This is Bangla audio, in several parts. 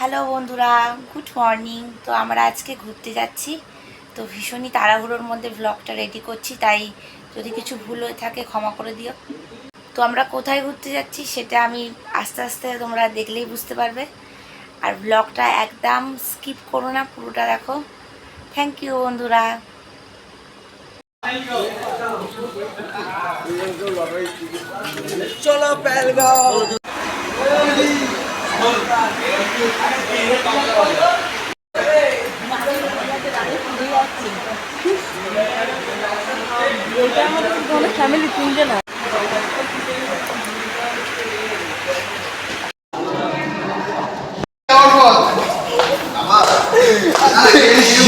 হ্যালো বন্ধুরা, গুড মর্নিং। তো আমরা আজকে ঘুরতে যাচ্ছি। তো ভীষণই তাড়াহুড়োর মধ্যে ব্লগটা রেডি করছি, তাই যদি কিছু ভুল হয়ে থাকে ক্ষমা করে দিও। তো আমরা কোথায় ঘুরতে যাচ্ছি সেটা আমি আস্তে আস্তে তোমরা দেখলেই বুঝতে পারবে। আর ব্লগটা একদম স্কিপ করো না, পুরোটা দেখো। থ্যাংক ইউ বন্ধুরা। চলো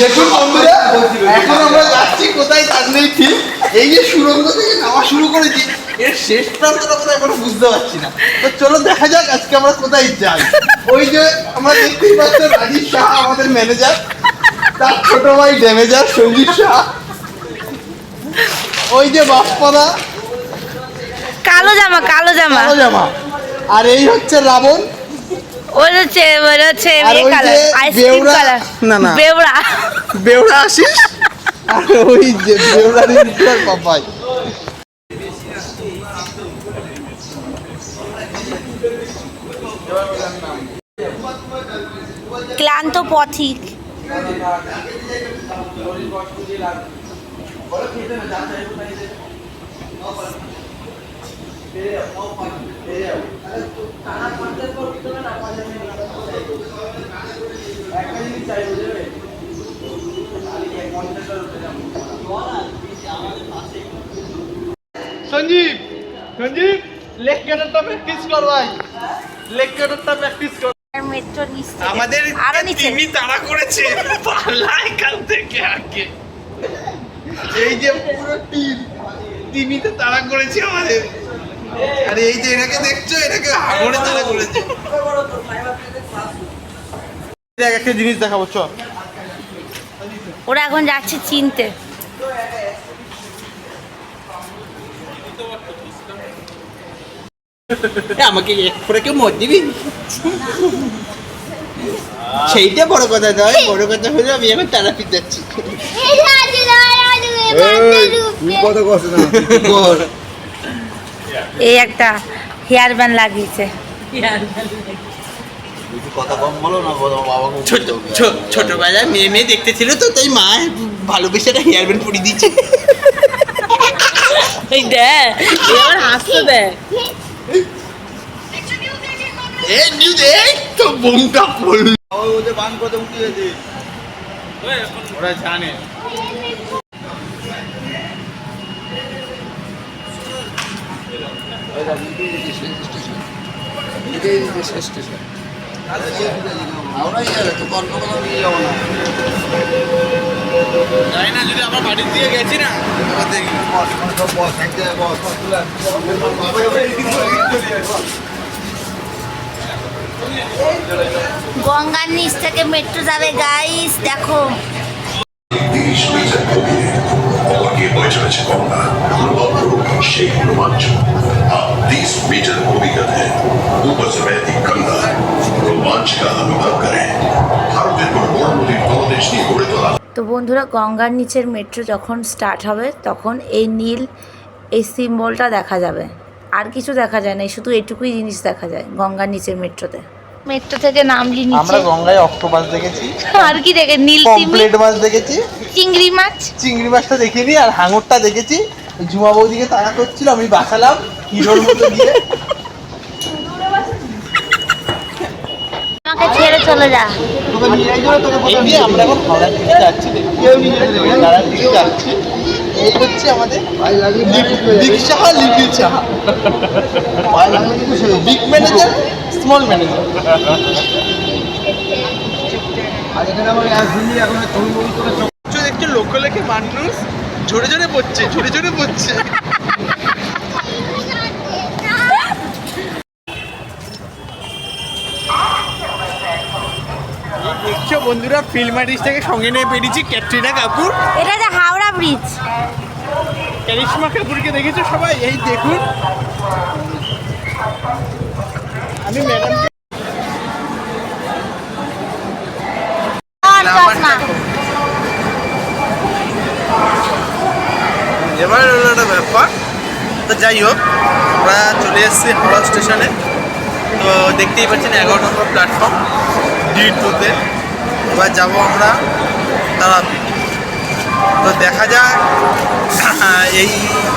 দেখুন বন্ধুরা এখন আমরা যাচ্ছি কোথায় তার নেই ঠিক। এই যে সুরঙ্গ থেকে নামা শুরু করেছি এর শেষ প্রান্তটা কোথায় এখনও বুঝতে পারছি না। তো চলো দেখা যাক আজকে আমরা কোথায় যাই। ওই যে আমরা দেখতেই পাচ্ছি রাজীব শাহ আমাদের ম্যানেজার তার ছোট ভাই ড্যামেজার সঞ্জীব শাহ। ওই যে বাপ্পাদা। কালো জামা কালো জামা। কালো জামা। আর এই হচ্ছে রাবণ। ওই হচ্ছে ওই হচ্ছে আর ওই না না। বেউরা বেউরা আসিস আর ওই যে বেউরারি পাপাই ক্লান্ত পথিক সঞ্জীব সঞ্জীব লেগ ক্যাডারটা প্র্যাকটিস কর ভাই লেগ ক্যাডারটা প্র্যাকটিস কর। আমাদের আরও নিচে। টিভি তাড়া করেছে। পালা এখান থেকে আগে। এই যে পুরো টিম টিভিতে তাড়া করেছে আমাদের। আরে এই যে এটাকে দেখছ? এটাকে হাগড়ে তাড়া করেছে। দেখ একটা জিনিস দেখাবো চ ওরা এখন যাচ্ছে চিনতে। আমাকে এক করে কেউ মত দিবি? সেইটা বড় কথা নয় বড় কথা হলো আমি এখন তারাপীঠ যাচ্ছি। এই একটা হেয়ার ব্যান্ড লাগিয়েছে। কথা কম বলো না বলো বাবাকে ছোট ছো- ছোটবেলায় মেয়ে মেয়ে দেখতে ছিল তো তাই মা ভালোবেসে একটা হেয়ার ব্যান্ড পরিয়ে দিচ্ছে এই দেখ হাসতে দেখ। এই নিউ এই তো বোমটা পড়ল ওদের বান কত উঠে গেছে ওরা জানে আমরাই যাবে তো অন্য কোথাও যাব না জানি না যদি আমার বাড়ির দিকে গেছি না দেখি বস মানে সব বস বস আন। গঙ্গার নিচ থেকে মেট্রো যাবে গাইস দেখো। তো বন্ধুরা গঙ্গার নিচের মেট্রো যখন স্টার্ট হবে তখন এই নীল এই সিম্বলটা দেখা যাবে। আর কিছু দেখা যায় না শুধু এটুকুই জিনিস দেখা যায় গঙ্গার নিচের মেট্রোতে মেট্রো থেকে নামলি আমরা গঙ্গায় অক্টোপাস দেখেছি। আর কি দেখে নীল তিমি পমপ্লেট মাছ দেখেছি। চিংড়ি মাছ? চিংড়ি মাছটা দেখিনি আর হাঙরটা দেখেছি। ঝুমা বৌদিকে তাড়া করছিল আমি বাঁচালাম হিরোর মতো আমাকে ছেড়ে চলে যা। আমরা এখন হাওড়ার দিকে যাচ্ছি হাওড়ার দিকে যাচ্ছি। এই হচ্ছে আমাদের big Saha little Saha big manager small manager মানুষ ঝরে ঝরে পড়ছে ঝরে ঝরে পড়ছে দেখছ বন্ধুরা ফিল্ম আর্টিস্ট থেকে সঙ্গে নিয়ে বেরিয়েছি ক্যাটরিনা কাপুর। এটা যে হাওড়া ব্রিজ ক্যারিশমা কাপুরকে দেখেছ সবাই? এই দেখুন। আমি ম্যাডাম এবার হলো একটা ব্যাপার। তো যাই হোক আমরা চলে এসেছি হাওড়া স্টেশনে। তো দেখতেই পাচ্ছেন এগারো নম্বর প্ল্যাটফর্ম ডি টুতে এবার যাব আমরা তারাপীঠ। তো দেখা যাক এই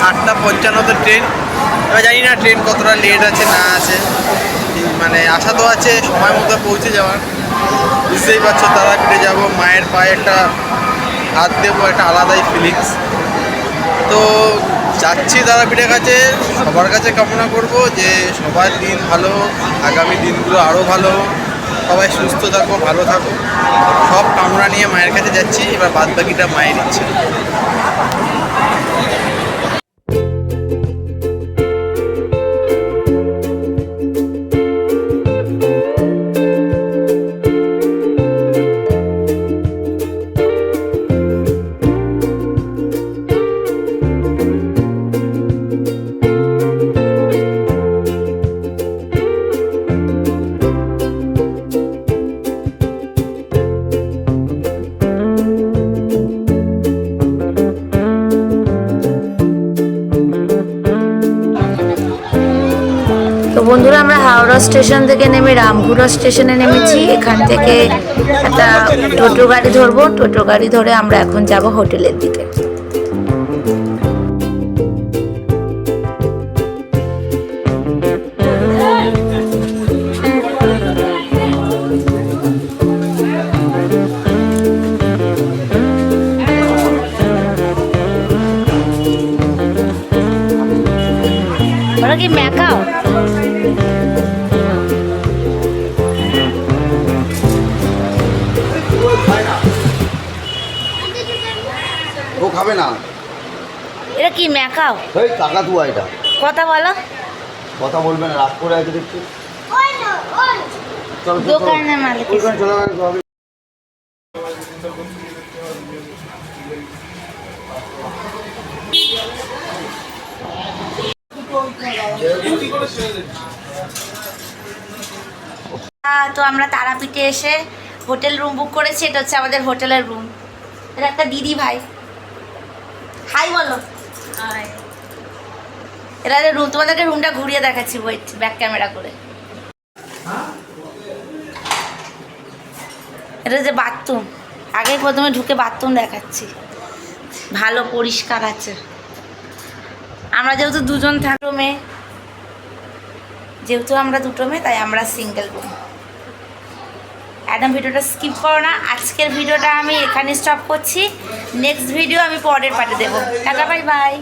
আটটা পঞ্চান্নতে ট্রেন এবার জানি না ট্রেন কতটা লেট আছে, না আছে। মানে আশা তো আছে সময় মতো পৌঁছে যাওয়ার। বুঝতেই পারছ, তারাপীঠে যাব, মায়ের পায়ে একটা হাত দেবো, একটা আলাদাই ফিলিংস তো যাচ্ছি তারা তারাপীঠের কাছে, সবার কাছে কামনা করব যে সবার দিন ভালো আগামী দিনগুলো আরও ভালো সবাই সুস্থ থাকো, ভালো থাকো। সব কামনা নিয়ে মায়ের কাছে যাচ্ছি, এবার বাদ বাকিটা মায়ের ইচ্ছে। হাওড়া স্টেশন থেকে নেমে রামঘুরা স্টেশনে নেমেছি। এখান থেকে একটা টোটো গাড়ি ধরবো। টোটো গাড়ি ধরে আমরা এখন যাব হোটেলের দিকে। কি ম্যাকাও? খাবে না। এটা কি ম্যাকাও? এই টাকা তুয়া এটা কথা বলো। কথা বলবে না রাগ করে আছে দেখছি। দোকানের মালিক। তো আমরা তারাপীঠে এসে হোটেল রুম বুক করেছি এটা হচ্ছে আমাদের হোটেলের রুম এটা একটা দিদি ভাই। হাই বলো। এটা রুম তোমাদেরকে রুমটা ঘুরিয়ে দেখাচ্ছি ওয়েট ব্যাক ক্যামেরা করে। এটা যে বাথরুম আগে প্রথমে ঢুকে বাথরুম দেখাচ্ছি। ভালো পরিষ্কার আছে। আমরা যেহেতু দুজন থাকব মেয়ে। যেহেতু আমরা দুটো মেয়ে তাই আমরা সিঙ্গেল রুম একদম ভিডিওটা স্কিপ করো না। আজকের ভিডিওটা আমি এখানে স্টপ করছি। নেক্সট ভিডিও আমি পরের পাঠে দেবো। Tata bye bye